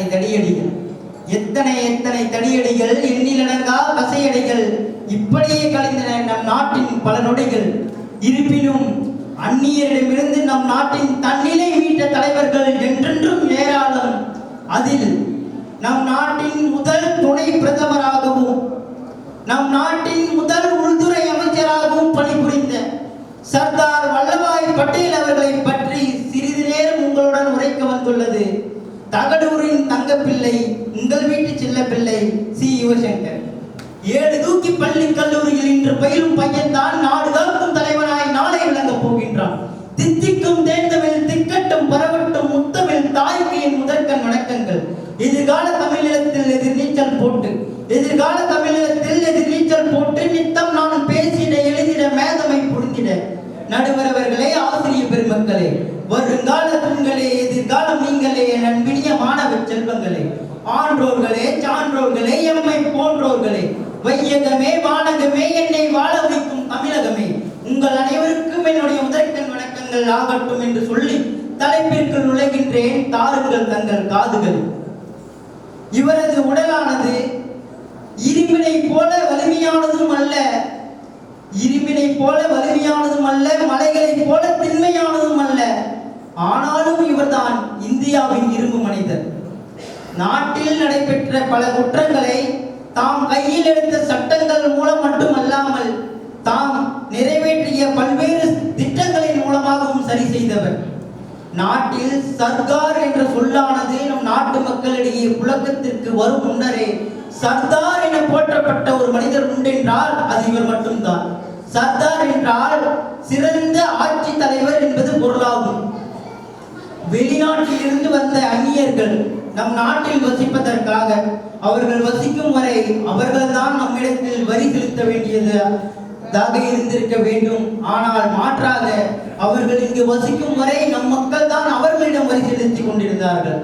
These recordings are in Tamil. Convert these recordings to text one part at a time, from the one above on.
எத்தனை தடியடிகள்? எத்தனை எத்தனை தடியடிகள்? எண்ணிலடங்கா கசையடிகள் இப்படியே கழிந்தன நம் நாட்டின் பல நொடிகள். இருப்பினும் அந்நியரிடமிருந்து நம் நாட்டின் தன்னிலை மீட்ட தலைவர்கள் என்றென்றும் ஏராளம். அதில் நம் நாட்டின் முதல் துணை பிரதமராகவும் நம் நாட்டின் முதல் உள்துறை அமைச்சராகவும் பணிபுரிந்த சர்தார் வல்லபாய் பட்டேல் அவர்கள் தகடூரின் தங்கப்பிள்ளை உங்கள் வீட்டு செல்லப்பிள்ளை சி. யுவசங்கர். ஏழு தூக்கி பள்ளி கல்லூரியில் இன்று பயிலும் பையன்தான் நாடு காக்கும் தலைவனாய் நாளை விளங்கப் போகின்றான். தித்திக்கும் தேர்ந்தமிழ் திக்கட்டும் பரவட்டும் முத்தமிழ் தாய்க்கு என் முதற்கண் வணக்கங்கள். எதிர்கால தமிழகத்தில் எதிர் நீச்சல் போட்டு எதிர்கால தமிழகத்தில் எதிர் நீச்சல் போட்டு நித்தம் நான் பேசிட எழுதிட மேதமை புரிந்திட. நடுவரவர்களே வருங்கால தூண்களே எதிர்காலம் நீங்களே நண்பினிய அன்பினிய மாணவ செல்வங்களே. ஆன்றோர்களே சான்றோர்களே எம்மை போன்றோர்களே. வையகமே வானகமே என்னை வாழ வைக்கும் தமிழகமே. உங்கள் அனைவருக்கும் என்னுடைய முதற்கண் வணக்கங்கள் ஆகட்டும் என்று சொல்லி தலைப்பிற்கு நுழைகின்றேன். தாருங்கள் தங்கள் காதுகள். இவரது உடலானது இரும்பினை போல வலிமையானதும் அல்ல. இரும்பினை போல வலிமையானதும் அல்ல. மலைகளைப் போல திண்மை அல்ல ஆனாலும் இவர்தான் இந்தியாவின் இரும்பு மனிதர் நாட்டில் நடைபெற்ற பல குற்றங்களை தாம் கையில் எடுத்த சட்டங்கள் மூலம் மட்டுமல்லாமல் தாம் நிறைவேற்றிய பல்வேறு திட்டங்களின் மூலமாகவும் சரி செய்தவர். நாட்டில் சர்க்கார் என்ற சொல்லானது நம் நாட்டு மக்களிடையே புழக்கத்திற்கு வரும் முன்னரே சர்தார் என போற்றப்பட்ட ஒரு மனிதர் உண்டென்றால் அது இவர் மட்டும்தான். சர்தார் என்றால் சிறந்த ஆட்சி தலைவர் என்பது பொருளாகும். வெளிநாட்டில் இருந்து வந்த அந்நியர்கள் நம் நாட்டில் வசிப்பதற்காக அவர்கள் வசிக்கும் வரை அவர்கள் தான் நம்மிடத்தில் வரி செலுத்த வேண்டியதாக இருந்திருக்க வேண்டும். ஆனால் மாற்றாக அவர்கள் இங்கு வசிக்கும் வரை நம் மக்கள் தான் அவர்களிடம் வரி செலுத்திக் கொண்டிருந்தார்கள்.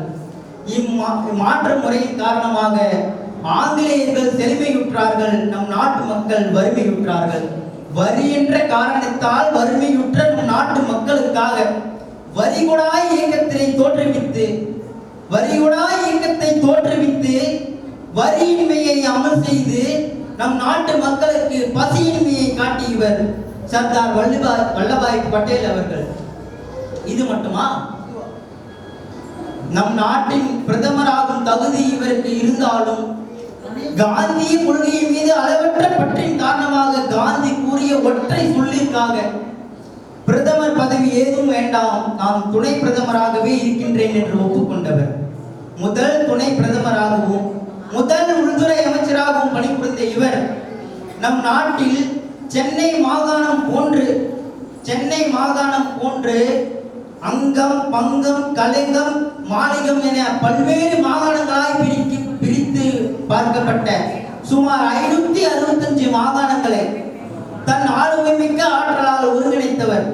இம்மா மாற்று முறையின் காரணமாக ஆங்கிலேயர்கள் செழுமையுற்றார்கள் நம் நாட்டு மக்கள் வறுமையுற்றார்கள். வரி என்ற காரணத்தால் வறுமையுற்ற நம் நாட்டு மக்களுக்காக வரிகுடாய் இயக்கத்தினை தோற்றுவித்து வரிகுடாய் இயக்கத்தை தோற்றுவித்து வரியின்மையை அமல் செய்து நம் நாட்டு மக்களுக்கு பசியின்மையை காட்டியவர் சர்தார் வல்லபாய் வல்லபாய் பட்டேல் அவர்கள். இது மட்டுமா? நம் நாட்டின் பிரதமராகும் தகுதி இவருக்கு இருந்தாலும் காந்திய கொள்கையின் மீது அளவற்ற பற்றின் காரணமாக காந்தி கூறிய ஒற்றை சொல்லிற்காக பதவி ஏதும் வேண்டாம். நான் துணை பிரதமராகவே இருக்கின்றேன் என்று ஒப்புக்கொண்டவர். முதல் துணை பிரதமராகவும் முதல் உள்துறை அமைச்சராகவும் பணிபுரிந்த இவர் நம் நாட்டில் சென்னை மாகாணம் போன்று சென்னை மாகாணம் போன்று அங்கம் பங்கம் கலிங்கம் மாளிகம் என பல்வேறு மாகாணங்களாய் பிரித்து பிரித்து பார்க்கப்பட்ட சுமார் ஐநூத்தி அறுபத்தஞ்சு மாகாணங்களை தன் ஆளுமை மிக்க ஆற்றலால் ஒருங்கிணைத்தவர்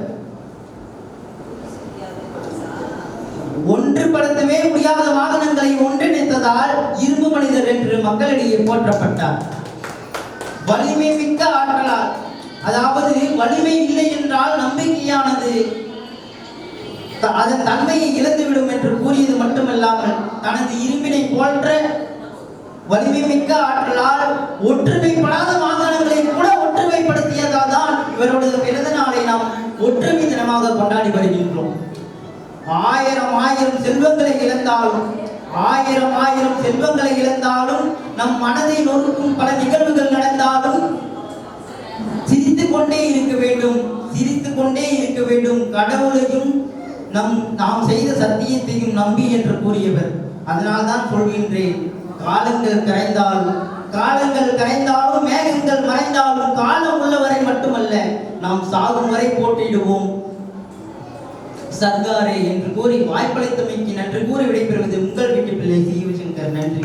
ஒன்றுபடுத்தவே முடியாத வாகனங்களை ஒன்றிணைத்ததால் இரும்பு மனிதர் என்று மக்களிடையே போற்றப்பட்டார். வலிமை மிக்க ஆற்றலால் அதாவது வலிமை இல்லை என்றால் நம்பிக்கையானது த- அதன் தன்மையை இழந்துவிடும் என்று கூறியது மட்டுமல்லாமல் தனது இரும்பினை போன்ற வலிமை மிக்க ஆற்றலால் ஒற்றுமைப்படாத மாகாணங்களை கூட ஒற்றுமைப்படுத்தியதால் தான் இவருடைய பிறந்த நாளை நாம் ஒற்றுமை தினமாக கொண்டாடி வருகின்றோம். ஆயிரம் ஆயிரம் செல்வங்களை இழந்தாலும் ஆயிரம் ஆயிரம் செல்வங்களை இழந்தாலும் நம் மனதை நொறுக்கும் பல நிகழ்வுகள் நடந்தாலும் சிரித்து கொண்டே இருக்க வேண்டும் சிரித்து கொண்டே இருக்க வேண்டும். கடவுளையும் நம் நாம் செய்த சத்தியத்தையும் நம்பி என்று கூறியவர். அதனால் தான் சொல்கின்றேன் காலங்கள் கரைந்தாலும் காலங்கள் கரைந்தாலும் மேகங்கள் மறைந்தாலும் காலம் உள்ளவரை மட்டுமல்ல நாம் சாகும் வரை போட்டிடுவோம் சர்க்காரே என்று கூறி வாய்ப்பளித்தமைக்கு நன்றி கூறி விடைபெறுவது உங்கள் வீட்டு பிள்ளை சி சிவசங்கர் நன்றி